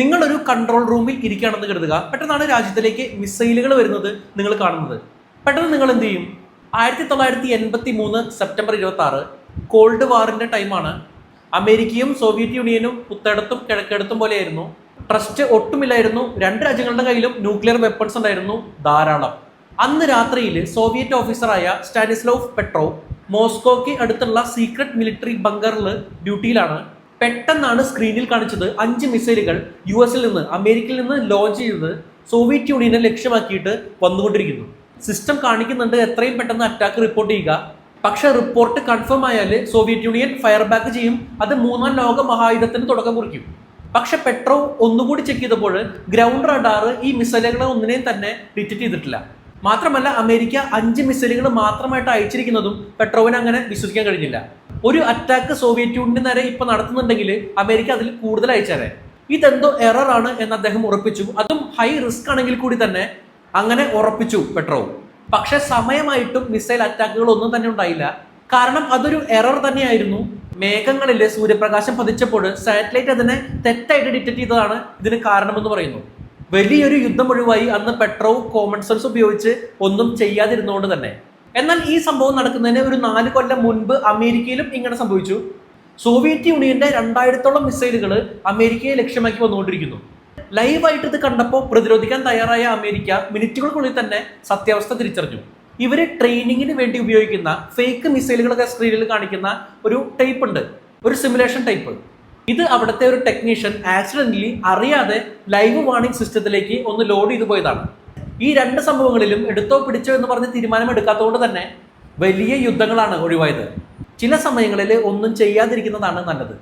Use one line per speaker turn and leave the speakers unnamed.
നിങ്ങളൊരു കൺട്രോൾ റൂമിൽ ഇരിക്കുകയാണെന്ന് കരുതുക. പെട്ടെന്നാണ് രാജ്യത്തിലേക്ക് മിസൈലുകൾ വരുന്നത് നിങ്ങൾ കാണുന്നത്. പെട്ടെന്ന് നിങ്ങൾ എന്ത് ചെയ്യും? ആയിരത്തി തൊള്ളായിരത്തി എൺപത്തി മൂന്ന് സെപ്റ്റംബർ ഇരുപത്തി ആറ് കോൾഡ് വാറിന്റെ ടൈമാണ് അമേരിക്കയും സോവിയറ്റ് യൂണിയനും പുത്തടത്തും കിഴക്കെടുത്തും പോലെയായിരുന്നു. ട്രസ്റ്റ് ഒട്ടുമില്ലായിരുന്നു. രണ്ട് രാജ്യങ്ങളുടെ കയ്യിലും ന്യൂക്ലിയർ വെപ്പൺസ് ഉണ്ടായിരുന്നു ധാരാളം. അന്ന് രാത്രിയിൽ സോവിയറ്റ് ഓഫീസറായ സ്റ്റാനിസ്ലോവ് പെട്രോ മോസ്കോയ്ക്ക് അടുത്തുള്ള സീക്രട്ട് മിലിറ്ററി ബങ്കറിൽ ഡ്യൂട്ടിയിലാണ് പെട്ടെന്നാണ് സ്ക്രീനിൽ കാണിച്ചത് അഞ്ച് മിസൈലുകൾ യു എസിൽ നിന്ന് അമേരിക്കയിൽ നിന്ന് ലോഞ്ച് ചെയ്തത് സോവിയറ്റ് യൂണിയനെ ലക്ഷ്യമാക്കിയിട്ട് വന്നുകൊണ്ടിരിക്കുന്നു. സിസ്റ്റം കാണിക്കുന്നുണ്ട് എത്രയും പെട്ടെന്ന് അറ്റാക്ക് റിപ്പോർട്ട് ചെയ്യുക. പക്ഷേ റിപ്പോർട്ട് കൺഫേം ആയാൽ സോവിയറ്റ് യൂണിയൻ ഫയർ ബാക്ക് ചെയ്യും. അത് മൂന്നാം ലോക മഹായുദ്ധത്തിന് തുടക്കം കുറിക്കും. പക്ഷെ പെട്രോ ഒന്നുകൂടി ചെക്ക് ചെയ്തപ്പോൾ ഗ്രൗണ്ട് റഡാർ ഈ മിസൈലുകളെ ഒന്നിനെയും തന്നെ ഡിറ്റക്ട് ചെയ്തിട്ടില്ല. മാത്രമല്ല അമേരിക്ക അഞ്ച് മിസൈലുകൾ മാത്രമായിട്ട് അയച്ചിരിക്കുന്നതും പെട്രോവിന് അങ്ങനെ വിശ്വസിക്കാൻ കഴിഞ്ഞില്ല. ഒരു അറ്റാക്ക് സോവിയറ്റ് യൂണിയൻ നേരെ ഇപ്പൊ നടത്തുന്നുണ്ടെങ്കിൽ അമേരിക്ക അതിൽ കൂടുതൽ അയച്ചേരെ ഇതെന്തോ എറർ ആണ് എന്ന് അദ്ദേഹം ഉറപ്പിച്ചു. അതും ഹൈ റിസ്ക് ആണെങ്കിൽ കൂടി തന്നെ അങ്ങനെ ഉറപ്പിച്ചു പെട്രോ. പക്ഷെ സമയമായിട്ടും മിസൈൽ അറ്റാക്കുകൾ ഒന്നും തന്നെ ഉണ്ടായില്ല. കാരണം അതൊരു എറർ തന്നെയായിരുന്നു. മേഘങ്ങളിൽ സൂര്യപ്രകാശം പതിച്ചപ്പോൾ സാറ്റലൈറ്റ് അതിനെ തെറ്റായിട്ട് ഡിറ്റക്ട് ചെയ്തതാണ് ഇതിന് കാരണമെന്ന് പറയുന്നു. വലിയൊരു യുദ്ധം ഒഴിവായി അന്ന് പെട്രോ കോമൺ സെൻസ് ഉപയോഗിച്ച് ഒന്നും ചെയ്യാതിരുന്നുകൊണ്ട് തന്നെ. എന്നാൽ ഈ സംഭവം നടക്കുന്നതിന് ഒരു നാല് കൊല്ലം മുൻപ് അമേരിക്കയിലും ഇങ്ങനെ സംഭവിച്ചു. സോവിയറ്റ് യൂണിയന്റെ രണ്ടായിരത്തോളം മിസൈലുകൾ അമേരിക്കയെ ലക്ഷ്യമാക്കി വന്നുകൊണ്ടിരിക്കുന്നു. ലൈവായിട്ട് ഇത് കണ്ടപ്പോൾ പ്രതിരോധിക്കാൻ തയ്യാറായ അമേരിക്ക മിനിറ്റുകൾക്കുള്ളിൽ തന്നെ സത്യാവസ്ഥ തിരിച്ചറിഞ്ഞു. ഇവർ ട്രെയിനിങ്ങിന് വേണ്ടി ഉപയോഗിക്കുന്ന ഫേക്ക് മിസൈലുകളൊക്കെ സ്ക്രീനിൽ കാണിക്കുന്ന ഒരു ടൈപ്പ് ഉണ്ട്. ഒരു സിമുലേഷൻ ടൈപ്പ്. ഇത് അവിടുത്തെ ഒരു ടെക്നീഷ്യൻ ആക്സിഡന്റലി അറിയാതെ ലൈവ് വാർണിംഗ് സിസ്റ്റത്തിലേക്ക് ഒന്ന് ലോഡ് ചെയ്തു പോയതാണ്. ഈ രണ്ട് സംഭവങ്ങളിലും എടുത്തോ പിടിച്ചോ എന്ന് പറഞ്ഞ് തീരുമാനം എടുക്കാത്തതുകൊണ്ട് തന്നെ വലിയ യുദ്ധങ്ങളാണ് ഒഴിവായത്. ചില സമയങ്ങളിൽ ഒന്നും ചെയ്യാതിരിക്കുന്നതാണ് നല്ലത്.